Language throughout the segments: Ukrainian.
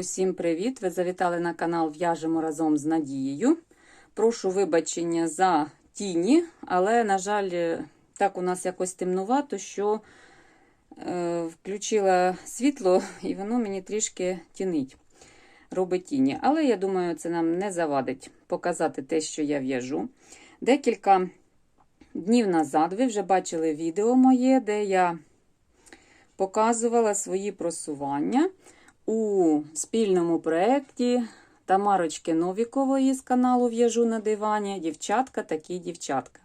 Усім привіт! Ви завітали на канал В'яжемо разом з Надією. Прошу вибачення за тіні, але, на жаль, так у нас якось темнувато, що е, включила світло і воно мені трішки тінить, робить тіні. Але я думаю, це нам не завадить показати те, що я в'яжу. Декілька днів назад ви вже бачили відео моє, де я показувала свої просування у спільному проєкті Тамарочки Новікової з каналу В'яжу на дивані. Дівчатка такі дівчатка.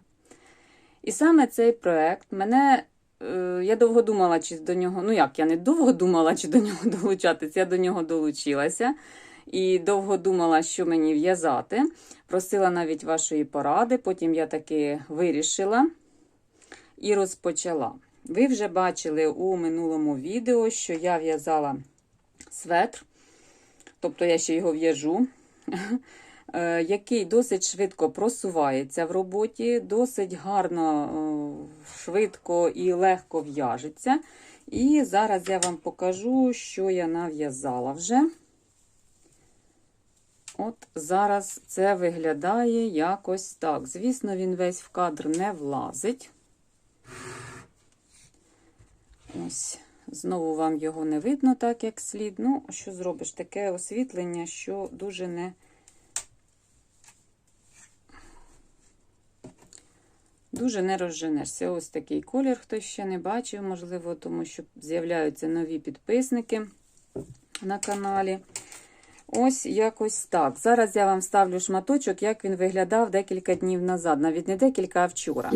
І саме цей проєкт мене. е, Я довго думала, чи до нього, ну як, я не довго думала, чи до нього долучатися, я до нього долучилася. І довго думала, що мені в'язати. Просила навіть вашої поради, потім я таки вирішила і розпочала. Ви вже бачили у минулому відео, що я в'язала светр, тобто я ще його в'яжу, е, який досить швидко просувається в роботі, досить гарно, е, швидко і легко в'яжеться. І зараз я вам покажу, що я нав'язала вже. От зараз це виглядає якось так. Звісно, він весь в кадр не влазить. Ось. Знову вам його не видно так, як слід. Ну, що зробиш? Таке освітлення, що дуже не. Дуже не розженешся. Ось такий колір, хтось ще не бачив, можливо, тому що з'являються нові підписники на каналі. Ось якось так. Зараз я вам ставлю шматочок, як він виглядав декілька днів назад. Навіть не декілька, а вчора.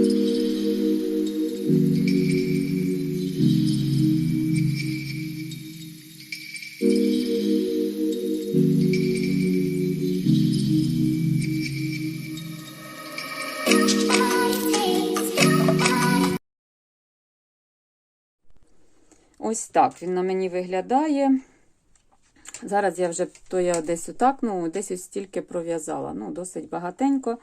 Ось так він на мені виглядає. Зараз я вже то я десь отак, ну, десь ось стільки пров'язала. Ну, досить багатенько.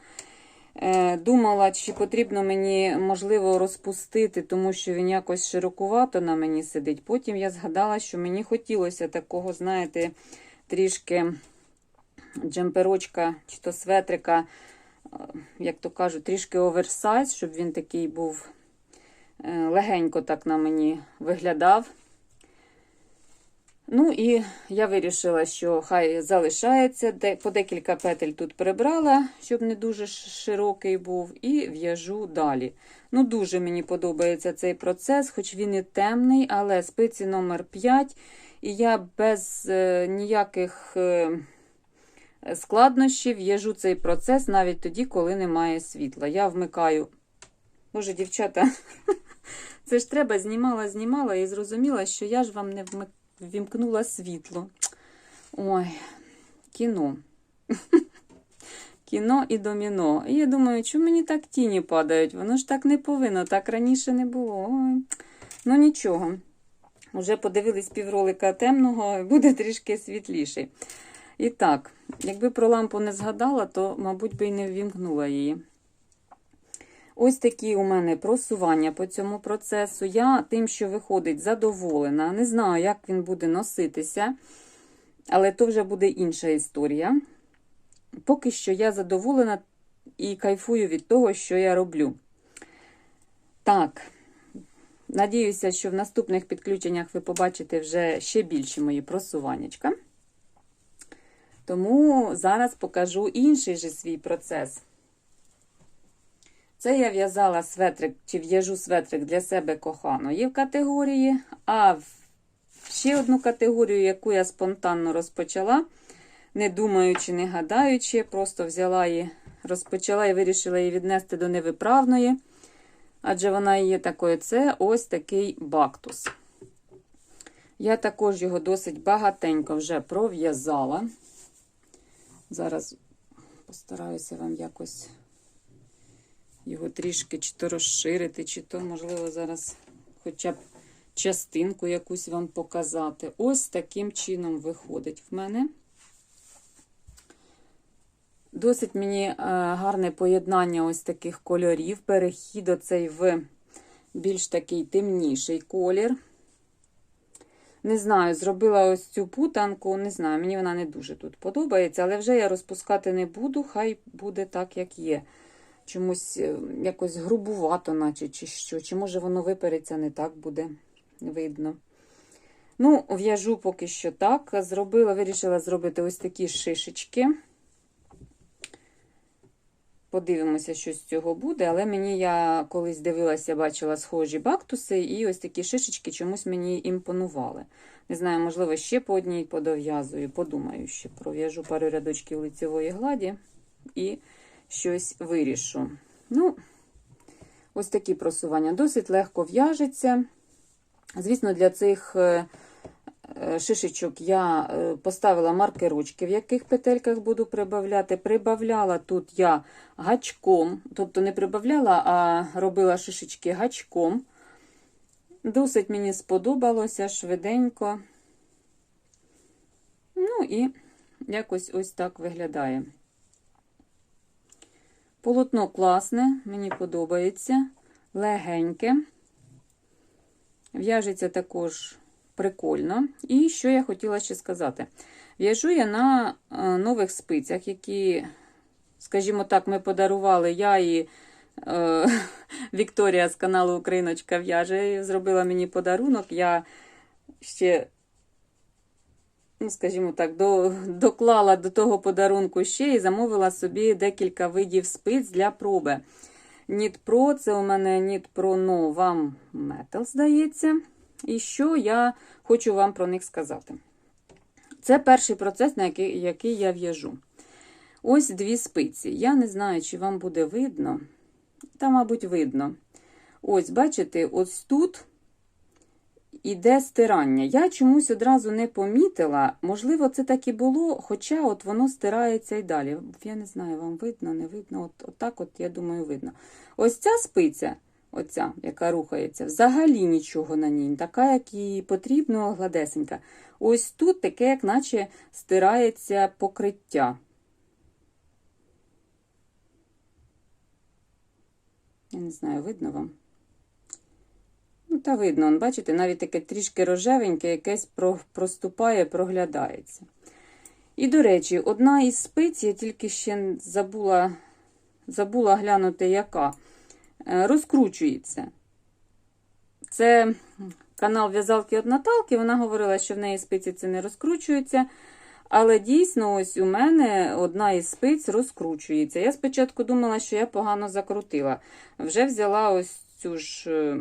Е, Думала, чи потрібно мені, можливо, розпустити, тому що він якось широкувато на мені сидить. Потім я згадала, що мені хотілося такого, знаєте, трішки джемперочка чи то светрика, е, як то кажуть, трішки оверсайз, щоб він такий був легенько так на мені виглядав. Ну і я вирішила, що хай залишається, по декілька петель тут прибрала, щоб не дуже широкий був, і в'яжу далі. Ну, Дуже мені подобається цей процес, хоч він і темний, але спиці номер 5 і я без е, ніяких е, складнощів в'яжу цей процес навіть тоді, коли немає світла. Я вмикаю. Боже, дівчата, це ж треба, знімала, знімала і зрозуміла, що я ж вам не вмикаю ввімкнула світло. Ой, кіно. Кіно і доміно. І я думаю, чому мені так тіні падають? Воно ж так не повинно, так раніше не було. Ой. Ну нічого. Уже подивились півролика темного, буде трішки світліший. І так, якби про лампу не згадала, то, мабуть, би і не ввімкнула її. Ось такі у мене просування по цьому процесу. Я тим, що виходить, задоволена. Не знаю, як він буде носитися, але то вже буде інша історія. Поки що я задоволена і кайфую від того, що я роблю. Так, надіюся, що в наступних підключеннях ви побачите вже ще більше мої просуваннячка. Тому зараз покажу інший же свій процес. Це я в'язала светрик, чи в'яжу светрик для себе коханої в категорії, а ще одну категорію, яку я спонтанно розпочала, не думаючи, не гадаючи, просто взяла її, розпочала і вирішила її віднести до невиправної. Адже вона є такою, це ось такий бактус. Я також його досить багатенько вже пров'язала. Зараз постараюся вам якось його трішки чи то розширити, чи то, можливо, зараз хоча б частинку якусь вам показати. Ось таким чином виходить в мене. Досить мені е, гарне поєднання ось таких кольорів. Перехід оцей в більш такий темніший колір. Не знаю, зробила ось цю путанку, не знаю, мені вона не дуже тут подобається, але вже я розпускати не буду, хай буде так, як є. Чомусь е, якось грубувато, наче чи що. Чи може воно випереться не так буде видно. Ну, в'яжу поки що так. Зробила, вирішила зробити ось такі шишечки. Подивимося, що з цього буде, але мені я колись дивилася, бачила схожі бактуси, і ось такі шишечки чомусь мені імпонували. Не знаю, можливо, ще по одній подов'язую, подумаю, ще пров'яжу пару рядочків лицевої гладі і щось вирішу. Ну, ось такі просування. Досить легко в'яжеться. Звісно, для цих е, е, шишечок я е, поставила маркерочки, в яких петельках буду прибавляти. Прибавляла тут я гачком, тобто не прибавляла, а робила шишечки гачком. Досить мені сподобалося швиденько. Ну і якось ось так виглядає. Полотно класне, мені подобається, легеньке. В'яжеться також прикольно. І що я хотіла ще сказати? В'яжу я на е, нових спицях, які, скажімо так, ми подарували я і е, Вікторія з каналу Україночка в'яже. Зробила мені подарунок. Я ще, ну, скажімо так, до, доклала до того подарунку ще і замовила собі декілька видів спиць для проби. Ніт Pro, це у мене Ніт Pro Nova Metal, здається. І що я хочу вам про них сказати. Це перший процес, на який, який я в'яжу. Ось дві спиці. Я не знаю, чи вам буде видно. Та, мабуть, видно. Ось, бачите, ось тут іде стирання. Я чомусь одразу не помітила. Можливо, це так і було, хоча от воно стирається і далі. Я не знаю, вам видно, не видно. От, от так, от, я думаю, видно. Ось ця спиця, оця, яка рухається, взагалі нічого на ній, така, як їй потрібно, гладесенька. Ось тут таке, як наче стирається покриття. Я не знаю, видно вам? Та видно, он, бачите, навіть таке трішки рожевеньке, якесь проступає, проглядається. І, до речі, одна із спиць, я тільки ще забула забула глянути, яка, е, розкручується. Це канал в'язалки від Наталки. Вона говорила, що в неї спиці це не розкручується. Але дійсно, ось у мене одна із спиць розкручується. Я спочатку думала, що я погано закрутила. Вже взяла ось цю ж е,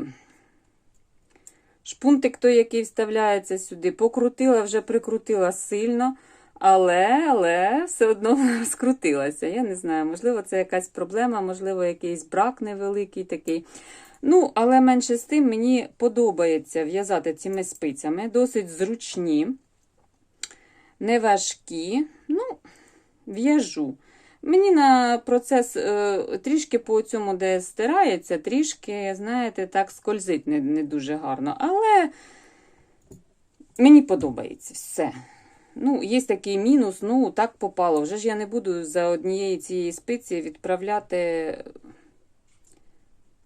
шпунтик, той, який вставляється сюди, покрутила, вже прикрутила сильно. Але але все одно скрутилася. Я не знаю, можливо, це якась проблема, можливо, якийсь брак невеликий такий. Ну, але менше з тим, мені подобається в'язати цими спицями. Досить зручні, не важкі. Ну, в'яжу. Мені на процес е, трішки по цьому, де стирається, трішки, знаєте, так скользить не, не дуже гарно. Але мені подобається все. Ну, є такий мінус, ну, так попало. Вже ж я не буду за однієї цієї спиці відправляти.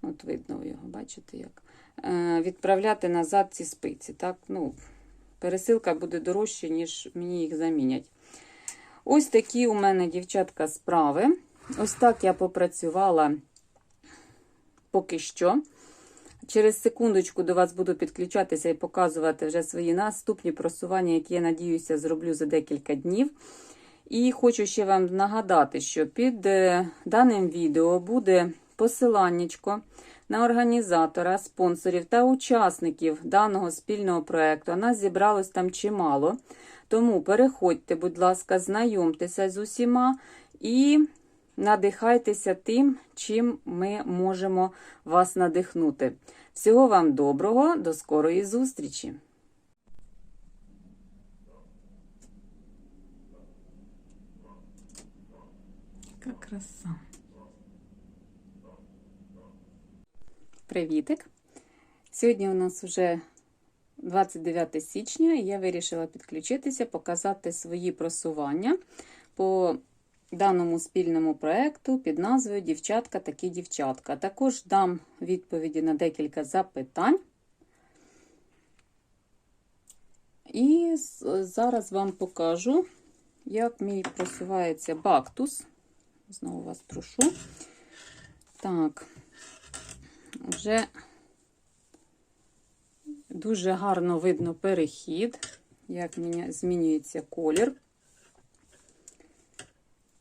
От видно його, бачите як? Е, Відправляти назад ці спиці. Так, ну, Пересилка буде дорожче, ніж мені їх замінять. Ось такі у мене, дівчатка, справи. Ось так я попрацювала поки що. Через секундочку до вас буду підключатися і показувати вже свої наступні просування, які, я надіюся, зроблю за декілька днів. І хочу ще вам нагадати, що під е, даним відео буде посиланнячко на організатора, спонсорів та учасників даного спільного проєкту. Нас зібралось там чимало. Тому переходьте, будь ласка, знайомтеся з усіма і надихайтеся тим, чим ми можемо вас надихнути. Всього вам доброго, до скорої зустрічі! Яка краса! Привітик! Сьогодні у нас вже 29 січня, і я вирішила підключитися, показати свої просування по даному спільному проєкту під назвою Дівчатка такі дівчатка. Також дам відповіді на декілька запитань. І зараз вам покажу, як мій просувається бактус. Знову вас прошу. Так, вже дуже гарно видно перехід, як змінюється колір.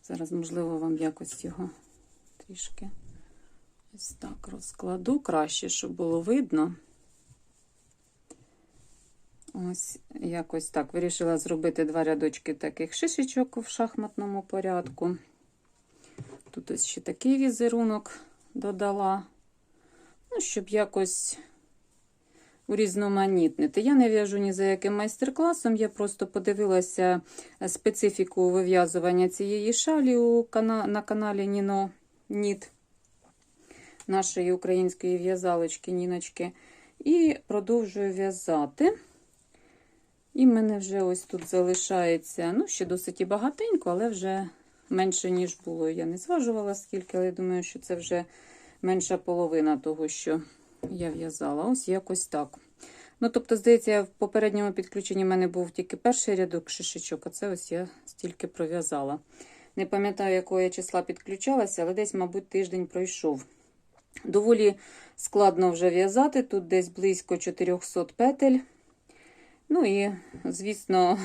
Зараз, можливо, вам якось його трішки ось так розкладу краще, щоб було видно. Ось якось так. Вирішила зробити два рядочки таких шишечок в шахматному порядку. Тут ось ще такий візерунок додала. Ну, щоб якось урізноманітнити. Я не в'яжу ні за яким майстер-класом, я просто подивилася специфіку вив'язування цієї шалі у кана... на каналі Ніно Ніт, нашої української в'язалочки Ніночки. І продовжую в'язати. І в мене вже ось тут залишається, ну, ще досить і багатенько, але вже менше, ніж було. Я не зважувала скільки, але я думаю, що це вже менша половина того, що я в'язала. Ось якось так. Ну, тобто, здається, в попередньому підключенні в мене був тільки перший рядок шишечок, а це ось я стільки пров'язала. Не пам'ятаю, якого я числа підключалася, але десь, мабуть, тиждень пройшов. Доволі складно вже в'язати, тут десь близько 400 петель. Ну і, звісно,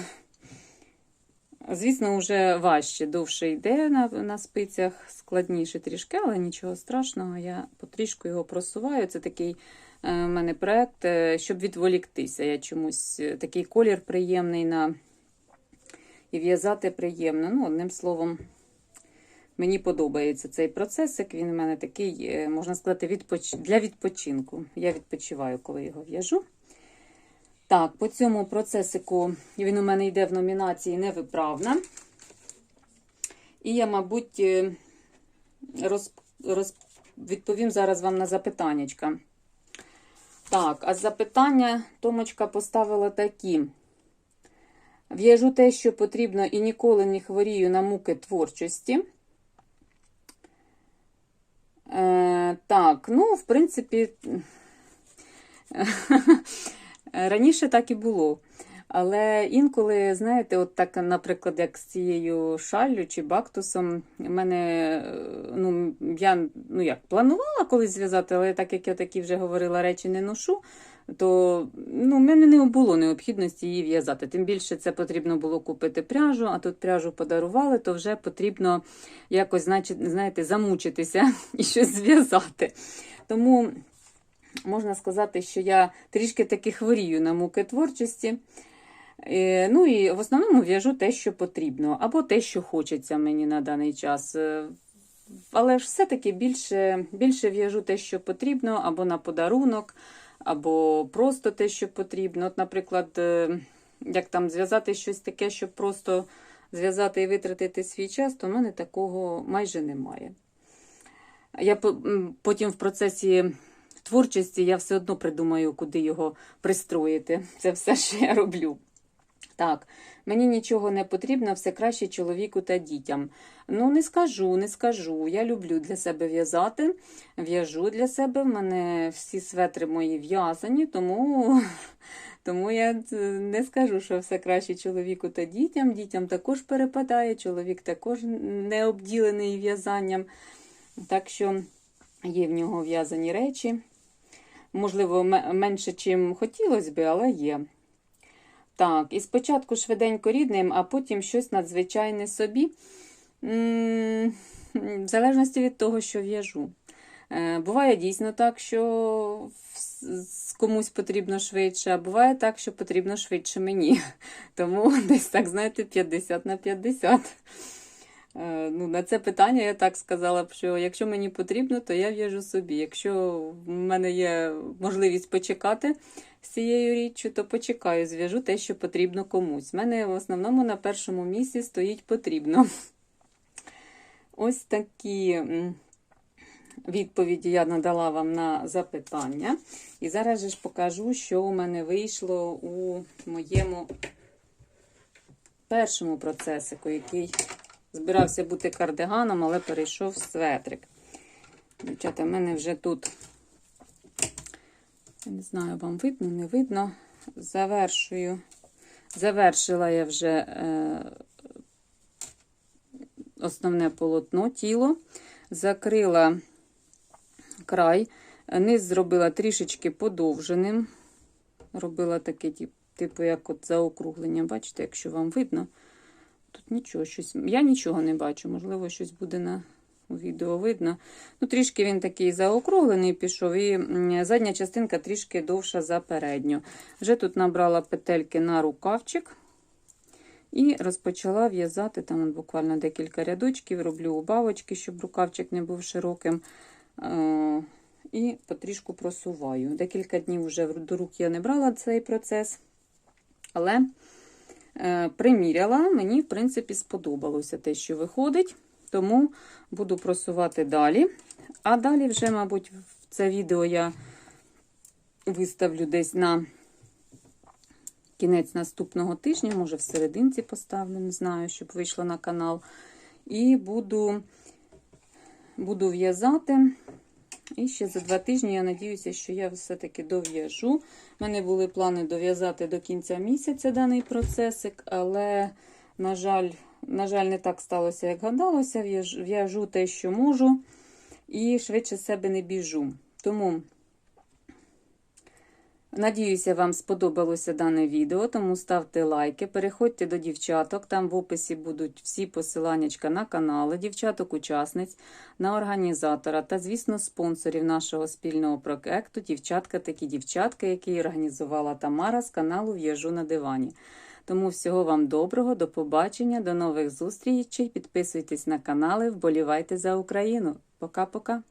звісно, вже важче, довше йде на, на спицях, складніше трішки, але нічого страшного, я потрішку його просуваю. Це такий е, в мене проект, е, щоб відволіктися. Я чомусь е, такий колір приємний на і в'язати приємно. Ну, одним словом, мені подобається цей процесик. Він у мене такий, е, можна сказати, відпоч... для відпочинку. Я відпочиваю, коли його в'яжу. Так, по цьому процесику він у мене йде в номінації невиправна. І я, мабуть, е, роз, роз, відповім зараз вам на запитаннячка. Так, а запитання Томочка поставила такі. В'яжу те, що потрібно, і ніколи не хворію на муки творчості. Е, так, ну, в принципі, раніше так і було. Але інколи, знаєте, от так, наприклад, як з цією шаллю чи бактусом, мене, е, ну, я ну як, планувала колись зв'язати, але так як я такі вже говорила речі не ношу, то ну, в мене не було необхідності її в'язати. Тим більше це потрібно було купити пряжу, а тут пряжу подарували, то вже потрібно якось, значить, знаєте, замучитися і щось зв'язати. Тому можна сказати, що я трішки таки хворію на муки творчості. Е, Ну і в основному в'яжу те, що потрібно, або те, що хочеться мені на даний час. Е, Але ж все-таки більше, більше в'яжу те, що потрібно, або на подарунок, або просто те, що потрібно. От, наприклад, е, як там зв'язати щось таке, щоб просто зв'язати і витратити свій час, то в мене такого майже немає. Я потім в процесі творчості я все одно придумаю, куди його пристроїти. Це все, що я роблю. Так, мені нічого не потрібно, все краще чоловіку та дітям. Ну, не скажу, не скажу. Я люблю для себе в'язати, в'яжу для себе. В мене всі светри мої в'язані, тому, тому я е, не скажу, що все краще чоловіку та дітям. Дітям також перепадає, чоловік також не обділений в'язанням. Так що є в нього в'язані речі. Можливо, менше, чим хотілося би, але є. Так, і спочатку швиденько рідним, а потім щось надзвичайне собі. В залежності від того, що в'яжу. Е, Буває дійсно так, що комусь потрібно швидше, а буває так, що потрібно швидше мені. Тому десь так, знаєте, 50 на 50. Е, Ну, на це питання я так сказала б, що якщо мені потрібно, то я в'яжу собі. Якщо в мене є можливість почекати з цією річчю, то почекаю, зв'яжу те, що потрібно комусь. У мене в основному на першому місці стоїть потрібно. Ось такі відповіді я надала вам на запитання. І зараз ж покажу, що у мене вийшло у моєму першому процесику, який збирався бути кардиганом, але перейшов в светрик. Дівчата, в мене вже тут, не знаю, вам видно, не видно. Завершую Завершила я вже е, основне полотно, тіло, закрила край, низ зробила трішечки подовженим. Робила таке, типу, як от заокруглення. Бачите, якщо вам видно, нічого, щось. Я нічого не бачу, можливо, щось буде на у відео видно. Ну, трішки він такий заокруглений пішов, і задня частинка трішки довша за передню. Вже тут набрала петельки на рукавчик. І розпочала в'язати там буквально декілька рядочків, роблю убавочки, щоб рукавчик не був широким. Е, І потрішку просуваю. Декілька днів вже до рук я не брала цей процес, але приміряла, мені, в принципі, сподобалося те, що виходить. Тому буду просувати далі. А далі вже, мабуть, це відео я виставлю десь на кінець наступного тижня, може в серединці поставлю, не знаю, щоб вийшло на канал. І буду, буду в'язати. І ще за два тижні я надіюся, що я все-таки дов'яжу. У мене були плани дов'язати до кінця місяця даний процесик, але, на жаль, на жаль, не так сталося, як гадалося. В'яж- В'яжу те, що можу, і швидше себе не біжу. Тому Надіюся, вам сподобалося дане відео, тому ставте лайки, переходьте до дівчаток. Там в описі будуть всі посиланнячка на канали, дівчаток-учасниць, на організатора та, звісно, спонсорів нашого спільного проекту Дівчатка такі дівчатка, який організувала Тамара з каналу В'яжу на дивані. Тому всього вам доброго, до побачення, до нових зустрічей. Підписуйтесь на канали, вболівайте за Україну. Пока-пока.